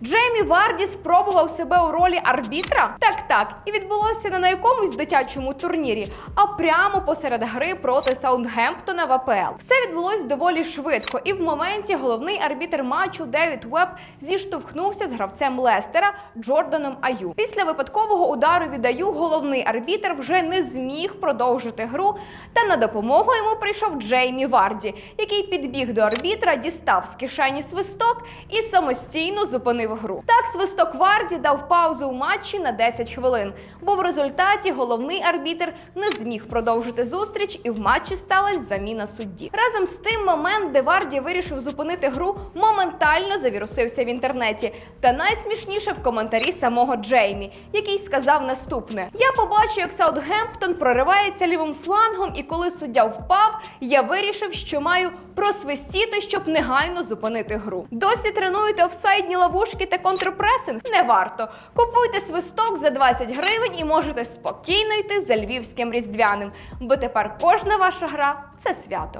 Dream Джеймі Варді спробував себе у ролі арбітра? Так, так, і відбулося не на якомусь дитячому турнірі, а прямо посеред гри проти Саундгемптона в АПЛ. Все відбулось доволі швидко, і в моменті головний арбітр матчу Девід Веб зіштовхнувся з гравцем Лестера Джорданом Аю. Після випадкового удару від Аю головний арбітр вже не зміг продовжити гру. Та на допомогу йому прийшов Джеймі Варді, який підбіг до арбітра, дістав з кишені свисток і самостійно зупинив гру. Так, свисток Варді дав паузу у матчі на 10 хвилин, бо в результаті головний арбітр не зміг продовжити зустріч, і в матчі сталася заміна судді. Разом з тим, момент, де Варді вирішив зупинити гру, моментально завірусився в інтернеті. Та найсмішніше в коментарі самого Джеймі, який сказав наступне: Я побачив, як Саутгемптон проривається лівим флангом, і коли суддя впав, я вирішив, що маю просвистіти, щоб негайно зупинити гру. Досі тренуєте офсайдні ловушки та контрпресинг? Не варто. Купуйте свисток за 20 гривень і можете спокійно йти за львівським різдвяним, бо тепер кожна ваша гра це свято.